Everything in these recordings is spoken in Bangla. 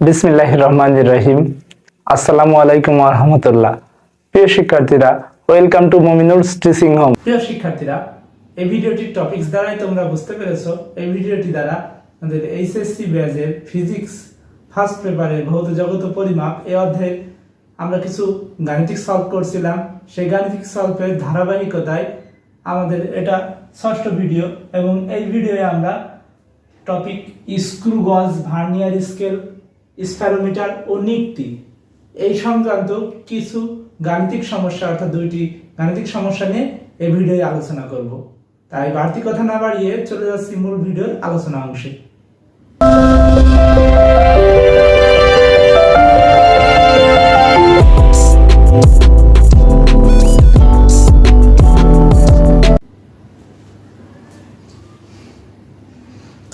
বিসমিল্লাহ রহমান রহিম আসসালামু আলাইকুম রহমতুল্লাহ প্রিয় শিক্ষার্থীরা, welcome to Mominul's teaching home. প্রিয় শিক্ষার্থীরা, এই ভিডিওটির টপিকস দ্বারাই তোমরা বুঝতে পেরেছ। এই ভিডিওটি দ্বারা আমাদের এইচএসসি ব্যাজের ফিজিক্স ফার্স্ট পেপারের ভৌত জগত পরিমাপ এই অধ্যায়ে আমরা কিছু গাণিতিক সলভ করছিলাম। সেই গাণিতিক সলভের ধারাবাহিকতায় আমাদের এটা ষষ্ঠ ভিডিও এবং এই ভিডিওয়ে আমরা topic screw gauge vernier scale spherometer ও নিকটি এই সংক্রান্ত কিছু গাণিতিক সমস্যা, অর্থাৎ দুইটি গাণিতিক সমস্যা নিয়ে এই ভিডিওয়ে আলোচনা করব। তাই বাড়তি কথা না বাড়িয়ে চলে যাচ্ছি মূল ভিডিওর আলোচনা অংশে।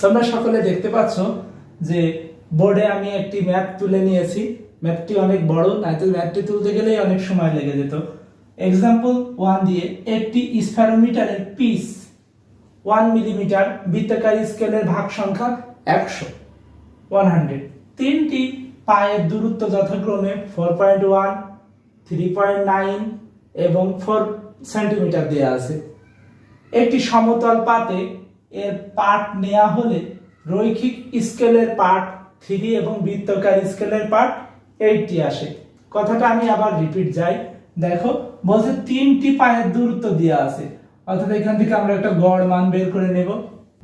তোমরা সকলে দেখতে পাচ্ছ যে বোর্ডে আমি একটি ম্যাপ তুলে নিয়েছি। ম্যাপটি অনেক বড়, নাইতো ম্যাপটি তুলতে গেলেই অনেক সময় লেগে যেত। এক্সাম্পল ওয়ান দিয়ে একটি স্প্যারোমিটারের পিস ওয়ান মিলিমিটার বৃত্তাকার স্কেলের ভাগ সংখ্যা একশো ওয়ান হান্ড্রেড তিনটি পায়ের দূরত্ব যথাক্রমে four point one three point nine এবং ফোর সেন্টিমিটার দেওয়া আছে। একটি সমতল পাতে এর পার্ট নেওয়া হলে রৈখিক স্কেলের পার্ট থ্রি এবং বৃত্তকার স্কেলের পার্ট এইটটি আসে। কথাটা আমি আবার রিপিট যাই। দেখো, বলছে তিনটি পায়ের দূরত্ব দেওয়া আছে। অর্থাৎ এখান থেকে আমরা একটা গড় মান বের করে নেব।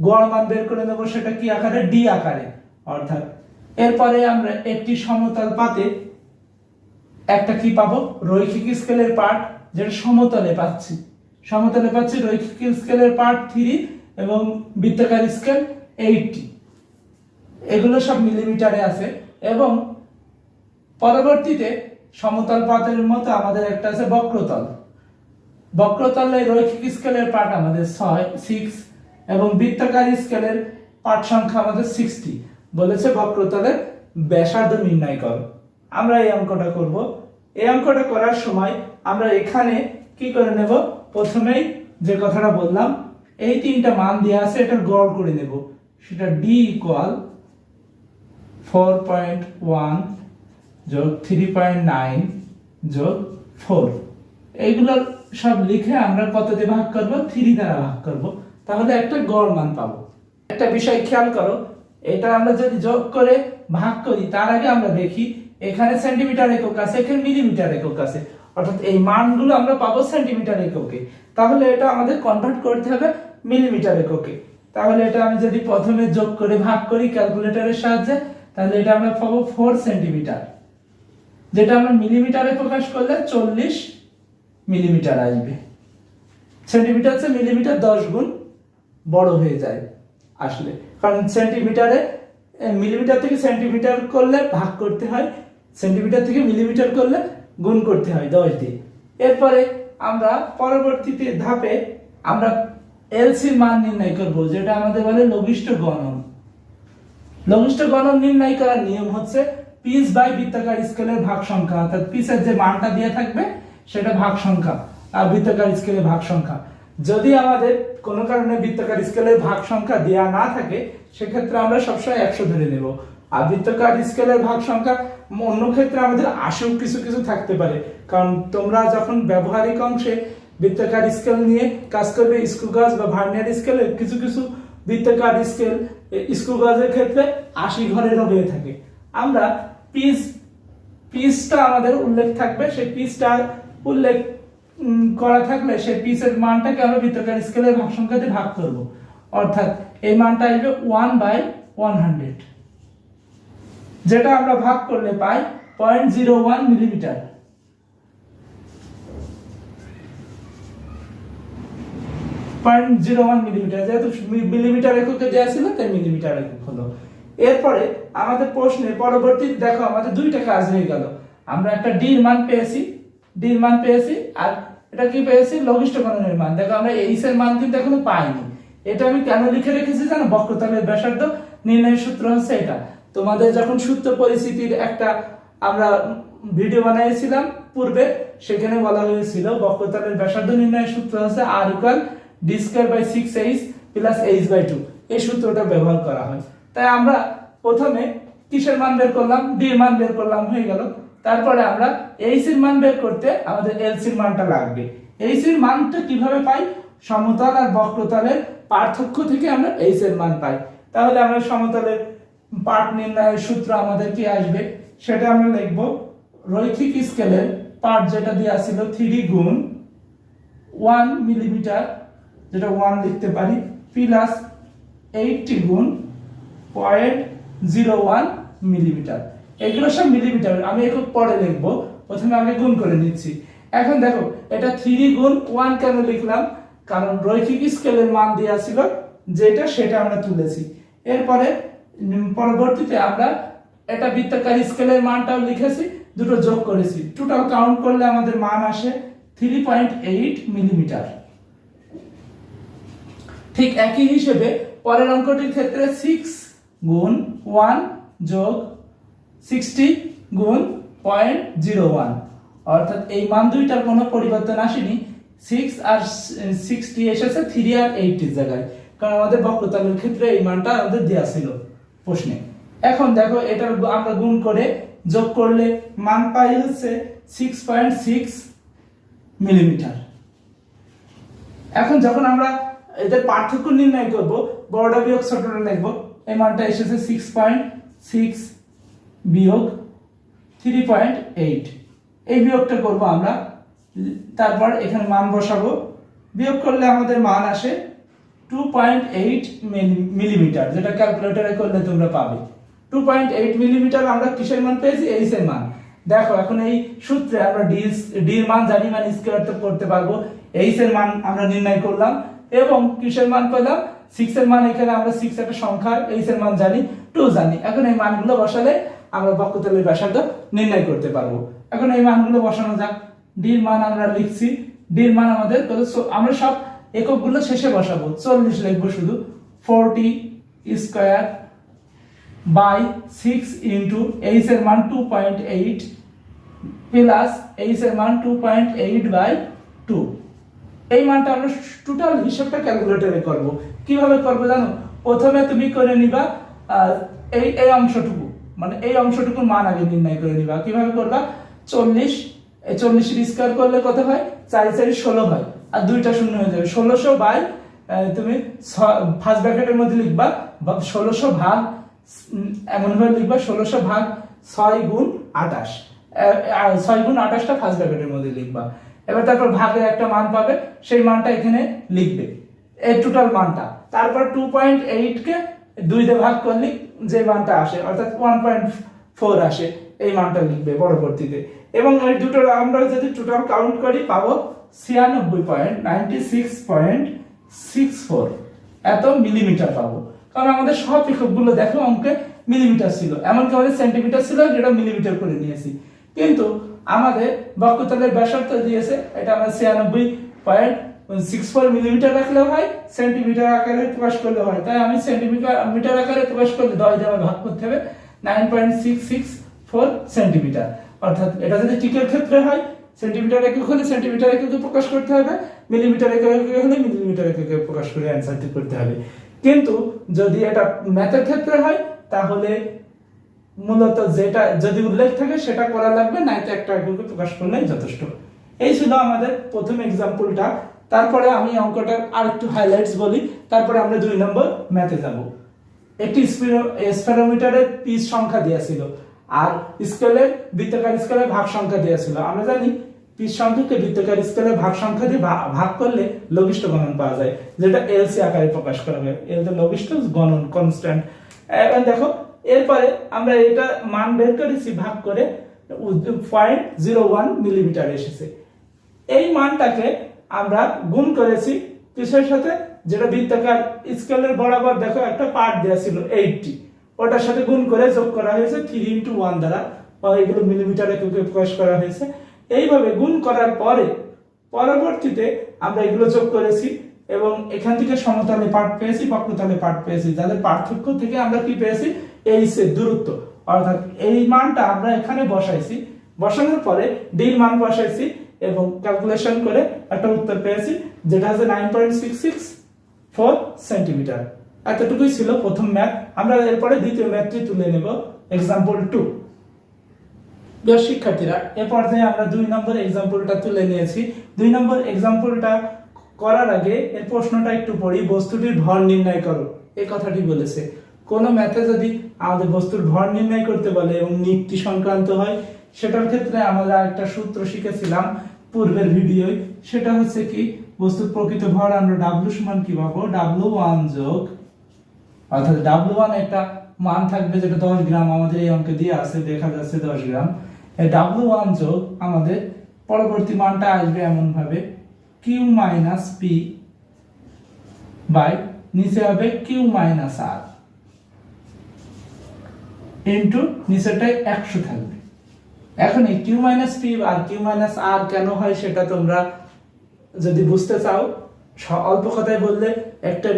গড় মান বের করে নেব সেটা কি আকারে? ডি আকারে। অর্থাৎ এরপরে আমরা একটি সমতল পাতে একটা কি পাবো? রৈখিক স্কেলের পার্ট যেটা সমতলে পাচ্ছি। সমতলে পাচ্ছি রৈখিক স্কেলের পার্ট থ্রি এবং বৃত্তাকার স্কেল এইটটি। এগুলো সব মিলিমিটারে আছে এবং পরবর্তীতে সমতল পাতের মতো আমাদের একটা আছে বক্রতল। বক্রতলে রৈখিক স্কেলের পার্ট আমাদের ছয় সিক্স এবং বৃত্তাকার স্কেলের পার্ট সংখ্যা আমাদের সিক্সটি বলেছে বক্রতলের ব্যাসার্ধ নির্ণয় করো। আমরা এই অঙ্কটা করব। এই অঙ্কটা করার সময় আমরা এখানে কি করে নেব? প্রথমেই যে কথাটা বললাম, এই তিনটা মান দেওয়া আছে, এটার গড় করে নেব। সেটা D equal four point one যোগ থ্রি পয়েন্ট নাইন যোগ ফোর এইগুলোর সব লিখে আমরা কত দিয়ে ভাগ করব? থ্রি দ্বারা ভাগ করব। তাহলে একটা গড় মান পাবো। একটা বিষয় খেয়াল করো, এটা আমরা যদি যোগ করে ভাগ করি, তার আগে আমরা দেখি, এখানে সেন্টিমিটার একক আছে, এখানে মিলিমিটার একক আছে। অর্থাৎ এই মানগুলো আমরা পাবো সেন্টিমিটার এককে। তাহলে এটা আমাদের কনভার্ট করতে হবে মিলিমিটার এককে। তাহলে এটা আমি যদি প্রথমে যোগ করে ভাগ করি ক্যালকুলেটরের সাহায্যে তাহলে এটা আমরা পাবো ফোর সেন্টিমিটার যেটা আমরা মিলিমিটারে প্রকাশ করলে চল্লিশ মিলিমিটার আসবে। সেন্টিমিটার চেয়ে মিলিমিটার দশ গুণ বড় হয়ে যায় আসলে। কারণ সেন্টিমিটারে মিলিমিটার থেকে সেন্টিমিটার করলে ভাগ করতে হয় সেন্টিমিটার থেকে মিলিমিটার করলে গুণ করতে হয় দশ দিয়ে। এরপরে আমরা পরবর্তীতে ধাপে আমরা এলসির মান নির্ণয় করব, যেটা আমাদের বলে লঘিষ্ঠ গণন। লঘিষ্ঠ গণন নির্ণয় করার নিয়ম হচ্ছে পিস বাই বৃত্তাকার স্কেলের ভাগ সংখ্যা, অর্থাৎ পিসের যে মানটা দিয়ে থাকবে, সেটা ভাগ সংখ্যা আর বৃত্তাকার স্কেলের ভাগ সংখ্যা। যদি আমাদের কোনো কারণে বৃত্তাকার স্কেলের ভাগ সংখ্যা দেয়া না থাকে, সেক্ষেত্রে আমরা সবসময় একশো ধরে নেব। আর বৃত্তাকার স্কেলের ভাগ সংখ্যা অন্য ক্ষেত্রে আমাদের আশেও কিছু কিছু থাকতে পারে। কারণ তোমরা যখন ব্যবহারিক অংশে বৃত্তাকার স্কেল নিয়ে কাজ করবে স্ক্রু গাছ বা ভার্নিয়ার স্কেলে কিছু কিছু বৃত্তাকার স্কেল স্কুল গাছের ক্ষেত্রে আশি ঘরেরও হয়ে থাকে। আমরা পিস, পিসটা আমাদের উল্লেখ থাকবে, সেই পিসটা উল্লেখ করা থাকলে সেই পিসের মানটাকে আমরা বৃত্তাকার স্কেলের সংখ্যাতে ভাগ করব। অর্থাৎ এই মানটা আসবে ওয়ান বাই ওয়ান হান্ড্রেড। যেটা আমরা ভাগ করলে পাই point zero one millimetre. Point zero one millimetre, যেহেতু মিলিমিটার এককে দেওয়া ছিল তাই মিলিমিটার একক হলো। এরপরে আমাদের প্রশ্নে পরবর্তী দেখো, আমাদের দুইটা কাজ হয়ে গেল। আমরা একটা ডির মান পেয়েছি ডির মান পেয়েছি, আর এটা কি পেয়েছি? লঘিষ্ঠ গণনের মান। দেখো, আমরা এইস এর মান কিন্তু এখনও পাইনি। এটা আমি কেন লিখে রেখেছি জানো? বক্রতলের ব্যাসার্ধ নির্ণয়ের সূত্র হচ্ছে এটা। তোমাদের যখন সূত্র পরিস্থিতির একটা আমরা ভিডিও বানিয়েছিলাম পূর্বে, সেখানে বলা হয়েছিল বক্রতলের ব্যাসার্ধ নির্ণয়ের সূত্র হচ্ছে R equal D square by six H plus H by two এই সূত্রটা ব্যবহার করা হয়। তাই আমরা প্রথমে কিসের মান বের করলাম? ডি এর মান বের করলাম, হয়ে গেল। তারপরে আমরা এইচ এর মান বের করতে আমাদের এলসির মানটা লাগবে। এইচ এর মানটা কীভাবে পাই? সমতল আর বক্রতলের পার্থক্য থেকে আমরা এইচ এর মান পাই। তাহলে আমরা সমতলের পার্ট নির্ণয়ের সূত্র আমাদের কি আসবে? সেটা আমরা লিখব রৈখিক স্কেলের পার্ট যেটা দেওয়া ছিল থ্রি গুণ ওয়ান মিলিমিটার যেটা ওয়ান লিখতে পারি প্লাস এইটটি গুণ পয়েন্ট জিরো ওয়ান মিলিমিটার এগুলো সব মিলিমিটার আমি একক পরে লিখব। প্রথমে আমি গুণ করে নিচ্ছি। এখন দেখো, এটা থ্রি গুণ ওয়ান কেন লিখলাম? কারণ রৈখিক স্কেলের মান দেওয়া ছিল, যেটা সেটা আমরা তুলেছি। এরপরে পরবর্তীতে আমরা এটা বৃত্তাকার স্কেলের মানটাও লিখেছি, দুটো যোগ করেছি। টোটাল কাউন্ট করলে আমাদের মান আসে থ্রি পয়েন্ট এইট মিলিমিটার ঠিক একই হিসেবে পরের অঙ্কটির ক্ষেত্রে সিক্স গুণ ওয়ান যোগ সিক্সটি গুণ পয়েন্ট জিরো ওয়ান অর্থাৎ এই মান দুইটার কোনো পরিবর্তন আসেনি। সিক্স আর সিক্সটি এসেছে থ্রি আর এইটির জায়গায়। কারণ আমাদের বক্রতালের ক্ষেত্রে এই মানটা আমাদের দেওয়া ছিল প্রশ্নে। এখন দেখো এটার আমরা গুণ করে যোগ করলে মান পাই হচ্ছে সিক্স পয়েন্ট সিক্স মিলিমিটার এখন যখন আমরা এদের পার্থক্য নির্ণয় করব বড়টা বিয়োগ ছোটটা লিখব। এই মানটা এসেছে সিক্স পয়েন্ট সিক্স বিয়োগ থ্রি পয়েন্ট এইট এই বিয়োগটা করব আমরা। তারপর এখানে মান বসাবো। বিয়োগ করলে আমাদের মান আসে টু পয়েন্ট এইট মিলিমিটার যেটা ক্যালকুলেটরে করলে তোমরা পাবে। টু পয়েন্ট এইট মিলিমিটার আমরা কিসের মান পেয়েছি? এইচ এর মান। দেখো, এখন এই সূত্রে আমরা ডি ডির মান জানি মানে স্কোয়ার তো করতে পারব। এইচ এর মান আমরা নির্ণয় করলাম। এবং কিসের মান পেলাম সিক্স এর মান, এখানে আমরা সিক্স একটা সংখ্যা এইচ এর মান জানি টু জানি। এখন এই মানগুলো বসালে আমরা বক্ষতলের ব্যাসার্ধ নির্ণয় করতে পারব। এখন এই মানগুলো বসানো যাক। ডির মান আমরা লিখছি। ডির মান আমাদের আমরা সব এককগুলো শেষে বসাবো। চল্লিশ লিখব শুধু। Forty square by six into H এর মান two point eight plus H এর মান two point eight by two এই মানটা আমরা টোটাল হিসাবটা ক্যালকুলেটরে করব। কীভাবে করব জানো? প্রথমে তুমি করে নিবা এই এই অংশটুকু। মানে এই অংশটুকুর মান আগে নির্ণয় করে নিবা। কীভাবে করবা? চল্লিশ, এই চল্লিশের স্কোয়ার করলে কত হয়? চারি চারি, ষোলো হয়। আর দুইটা শূন্য হয়ে যাবে। ষোলোশো বাই তুমি ফার্স্ট ব্র্যাকেটের মধ্যে লিখবা, বা ষোলোশো ভাগ এমনভাবে লিখবা, ষোলোশো ভাগ ছয় গুণ আঠাশ। ছয় গুণ আঠাশটা ফার্স্ট ব্র্যাকেটের মধ্যে লিখবা। এবার তারপর ভাগের একটা মান পাবে, সেই মানটা এখানে লিখবে। এই টোটাল মানটা। তারপর টু পয়েন্ট এইটকে দুই দিয়ে ভাগ করলে যে মানটা আসে, অর্থাৎ ওয়ান পয়েন্ট ফোর আসে, এই মানটা লিখবে পরবর্তীতে। এবং এই দুটো আমরা যদি টোটাল কাউন্ট করি, পাবো ছিয়ানব্বই point ninety six point six four এত মিলিমিটার পাবো। কারণ আমাদের সব এককগুলো দেখো অঙ্কে মিলিমিটার ছিল। এমনকি আমাদের সেন্টিমিটার ছিল যেটা মিলিমিটার করে নিয়েছি। কিন্তু আমাদের বক্ষতলের ব্যাসার্ধ দিয়েছে, এটা আমরা ছিয়ানব্বই পয়েন্ট সিক্স ফোর মিলিমিটার রাখলেও হয় সেন্টিমিটার আকারে প্রকাশ করলে হয়। তাই আমি সেন্টিমিটার মিটার আকারে প্রকাশ করলে দশ দিয়ে ভাগ করতে হবে nine point six six four centimetre অর্থাৎ এটা যদি টিকের ক্ষেত্রে হয় সেন্টিমিটার একক হলে সেন্টিমিটার এককে প্রকাশ করতে হবে মিলিমিটার একক হলে মিলিমিটার এককে প্রকাশ করে অ্যান্সারটি করতে হবে। কিন্তু যদি এটা ম্যাথের ক্ষেত্রে হয়, তাহলে মূলত যেটা যদি উল্লেখ থাকে সেটা করা লাগবে নাই তো একটা এককে প্রকাশ করলেই যথেষ্ট। এই ছিল আমাদের প্রথম এক্সাম্পলটা তারপরে আমি অঙ্কটার আর একটু হাইলাইটস বলি। তারপরে আমরা দুই নম্বর ম্যাথে যাব। একটি স্পেরোমিটারের পিস সংখ্যা দেওয়া ছিল, আর স্কেলের বৃত্তাকার স্কেলের ভাগ সংখ্যা দেওয়া ছিল। আমরা জানি পিস সংখ্যাকে বৃত্তাকার স্কেলের ভাগ সংখ্যা দিয়ে ভাগ করলে লঘিষ্ঠ গণন পাওয়া যায়, যেটা এলসি আকারে প্রকাশ করা হয়। এল তো লঘিষ্ঠ গণন কনস্ট্যান্ট এখন দেখো এরপরে আমরা এটা মান বের করেছি ভাগ করে পয়েন্ট জিরো ওয়ান মিলিমিটার এসেছে। এই মানটাকে আমরা গুণ করেছি কিসের সাথে? যেটা বৃত্তাকার স্কেলের বরাবর দেখো একটা পার্ট দেওয়া ছিল এইটটি ওটার সাথে গুণ করে যোগ করা হয়েছে থ্রি ইন্টু ওয়ান দ্বারা। এগুলো মিলিমিটারে প্রকাশ করা হয়েছে। এইভাবে গুণ করার পরে, পরবর্তীতে আমরা এগুলো যোগ করেছি এবং এখান থেকে সমতলে পার্ট পেয়েছি, বক্রতলে পার্ট পেয়েছি। যাদের পার্থক্য থেকে আমরা কি পেয়েছি? এই সে দূরত্ব। অর্থাৎ এই মানটা আমরা এখানে বসাইছি। বসানোর পরে ডির মান বসাইছি এবং ক্যালকুলেশন করে একটা উত্তর পেয়েছি, যেটা হচ্ছে nine point six six four centimetre এতটুকুই ছিল প্রথম ম্যাথ আমরা এরপরে দ্বিতীয় ম্যাথটি তুলে নেব এক্সাম্পল টু প্রিয় শিক্ষার্থীরা, এ পর্যায়ে আমরা দুই নম্বর এক্সাম্পলটা তুলে নিয়েছি। দুই নম্বর এক্সাম্পলটা করার আগে এর প্রশ্নটা একটু পড়ি, বস্তুটির ভর নির্ণয় করো। এই কথাটি বলেছে। কোন ম্যাথে যদি আমাদের বস্তুর ভর নির্ণয় করতে বলে এবং নিক্তি সংক্রান্ত হয়, সেটার ক্ষেত্রে আমরা একটা সূত্র শিখেছিলাম পূর্বের ভিডিওয়। সেটা হচ্ছে কি, বস্তুর প্রকৃত ভর আমরা ডাব্লু সমান কি পাবো? ডাব্লু ওয়ান যোগ, অর্থাৎ ডাব্লু ওয়ান একটা মান থাকবে যেটা দশ গ্রাম আমাদের এই অঙ্কে দিয়ে আছে, দেখা যাচ্ছে দশ গ্রাম। ডাব্লু ওয়ান যোগ আমাদের পরবর্তী মানটা আসবে এমন ভাবে কিউ মাইনাস পি বাই নিচে হবে কিউ মাইনাস আর ইন্টু নিচেটায় একশো থাকবে। এখন এই Q minus P R Q minus R কেন হয় সেটা তোমরা যদি বুঝতে চাও অল্প কথায় বললে একটা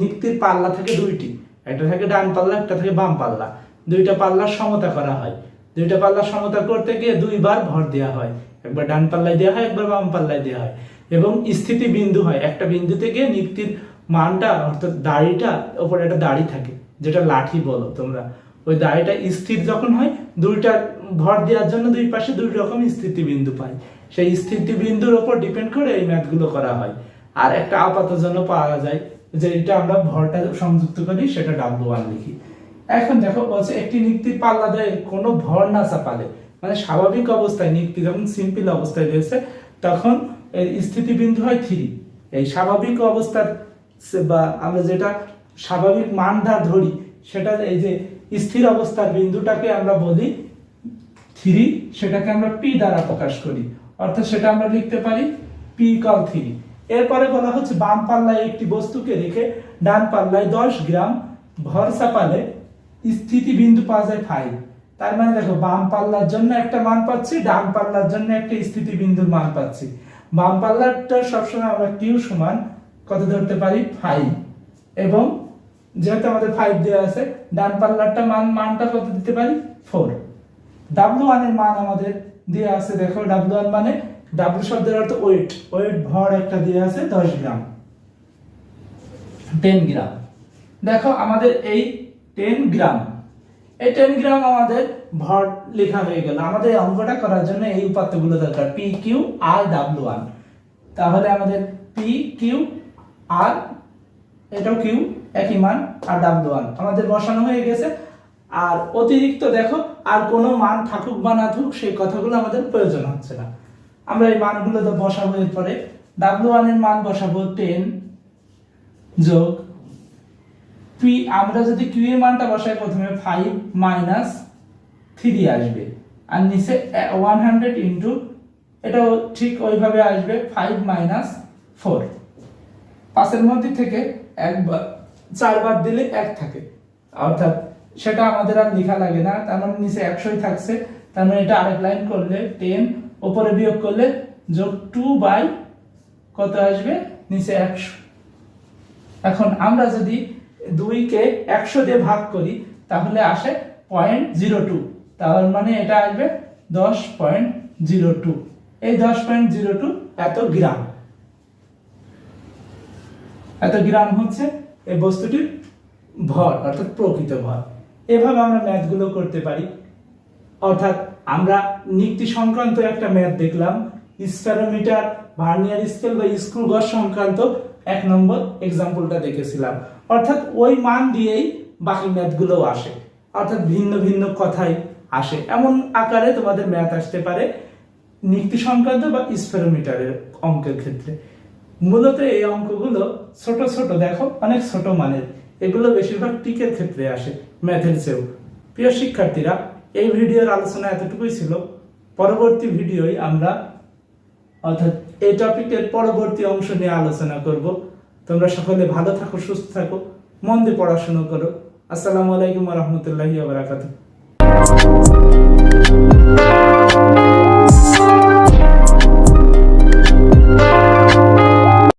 নিক্তির পাল্লা থাকে দুইটি। একটা থাকে ডান পাল্লা, একটা থাকে বাম পাল্লা। দুইটা পাল্লার সমতা করা হয়। দুইটা পাল্লার সমতা করতে গিয়ে দুইবার ভর দেওয়া হয়। একবার ডান পাল্লায় দেওয়া হয়, একবার বাম পাল্লায় দেওয়া হয়। এবং স্থিতি বিন্দু হয়। একটা বিন্দুতে গিয়ে নিক্তির মানটা, অর্থাৎ দাড়িটা, ওপরে একটা দাড়ি থাকে, যেটা লাঠি বলো তোমরা। ওই দাড়িটা স্থির যখন হয়, দুইটা ভর দেওয়ার জন্য দুই পাশে দুই রকম স্থিতি বিন্দু পাই সেই স্থিতি বিন্দুর উপর ডিপেন্ড করে এই ম্যাথগুলো করা হয়। আর একটা আপাত জন্য পাওয়া যায়, যে এটা আমরা ভরটা সংযুক্ত করি, সেটা ডাব্লু ওয়ান লিখি। এখন দেখো, বলছে একটি নিক্তির পাল্লা দেয়, কোনো ভর না চাপালে। মানে স্বাভাবিক অবস্থায় নিক্তি যখন সিম্পল অবস্থায় রয়েছে, তখন স্থিতি বিন্দু হয় থ্রি এই স্বাভাবিক অবস্থার, বা আমরা যেটা স্বাভাবিক মানটা ধরি, সেটা এই যে স্থির অবস্থার বিন্দুটাকে আমরা বলি থ্রি, সেটাকে আমরা পি দ্বারা প্রকাশ করি। অর্থাৎ সেটা আমরা লিখতে পারি পি কল থ্রি এরপরে বলা হচ্ছে বাম পাল্লায় একটি বস্তুকে রেখে ডান পাল্লায় দশ গ্রাম ভর চাপালে স্থিতি বিন্দু পাওয়া যায় ফাইভ তার মানে দেখো, বাম পাল্লার জন্য একটা মান পাচ্ছি, ডান পাল্লার জন্য একটা স্থিতি বিন্দুর মান পাচ্ছি। বাম পাল্লারটা সবসময় আমরা কিউ সমান কত ধরতে পারি? ফাইভ এবং যেহেতু আমাদের ফাইভ দেওয়া আছে ডান পাল্লারটা মান, মানটা কত দিতে পারি? ফোর ডাব্লু ওয়ানের মান আমাদের দিয়ে আছে, দেখো ডাব্লু ওয়ান মানে ডাব্লু শব্দের অর্থ ওয়েট ওয়েট ভর একটা দিয়ে আছে দশ গ্রাম। টেন গ্রাম। দেখো আমাদের এই টেন গ্রাম। এই টেন গ্রাম আমাদের ভর লেখা হয়ে গেল। আমাদের এই অঙ্কটা করার জন্য এই উপাত্তগুলো দরকার। P Q R W one তাহলে আমাদের পি কিউ আর এটাও কিউ একই মান আর ডাব্লু ওয়ান আমাদের বসানো হয়ে গেছে। আর অতিরিক্ত দেখো, আর কোনো মান থাকুক বা না থাকুক, সেই কথাগুলো আমাদের প্রয়োজন হচ্ছে না। আমরা এই মানগুলো তো বসাবো এরপরে। ডাব্লু ওয়ানের মান বসাবো টেন যোগ পি আমরা যদি কিউ এর মানটা বসাই, প্রথমে ফাইভ মাইনাস থ্রি আসবে। আর নিচে ওয়ান হান্ড্রেড ইন্টু এটাও ঠিক ওইভাবে আসবে ফাইভ মাইনাস ফোর পাঁচের মধ্যে থেকে একবার চারবার দিলে এক থাকে। অর্থাৎ সেটা আমাদের আর লেখা লাগে না। তার মানে নিচে একশোই থাকছে। তার মানে এটা আরেক লাইন করলে টেন, ওপরে বিয়োগ করলে যোগ টু বাই কত আসবে? নিচে একশো। এখন আমরা যদি দুইকে একশো দিয়ে ভাগ করি, তাহলে আসে পয়েন্ট জিরো টু। তার মানে এটা আসবে দশ পয়েন্ট জিরো টু। এই দশ পয়েন্ট জিরো টু এত গ্রাম। এত গ্রাম হচ্ছে এই বস্তুটির ভর, অর্থাৎ প্রকৃত ভর। এভাবে আমরা ম্যাথগুলো করতে পারি। অর্থাৎ আমরা নিক্তি সংক্রান্ত একটা ম্যাথ দেখলাম স্প্যারোমিটার ভার্নিয়ার স্কেল বা স্ক্রু গজ সংক্রান্ত এক নম্বর এক্সাম্পলটা দেখেছিলাম। অর্থাৎ ওই মান দিয়েই বাকি ম্যাথগুলোও আসে। অর্থাৎ ভিন্ন ভিন্ন কথাই আসে। এমন আকারে তোমাদের ম্যাথ আসতে পারে নিক্তি সংক্রান্ত বা স্পেরোমিটারের অঙ্কের ক্ষেত্রে। মূলত এই অঙ্কগুলো ছোট ছোট, দেখো, অনেক ছোট মানের। এগুলো বেশিরভাগ টিকের ক্ষেত্রে আসে, ম্যাথের চেয়েও। প্রিয় শিক্ষার্থীরা, এই ভিডিওর আলোচনা এতটুকুই ছিল। পরবর্তী ভিডিওয় আমরা, অর্থাৎ এই টপিকের পরবর্তী অংশ নিয়ে আলোচনা করব। তোমরা সকলে ভালো থাকো, সুস্থ থাকো, মন দিয়ে পড়াশোনা করো। আসসালামু আলাইকুম রহমতুল্লাহি বারাকাতুহ।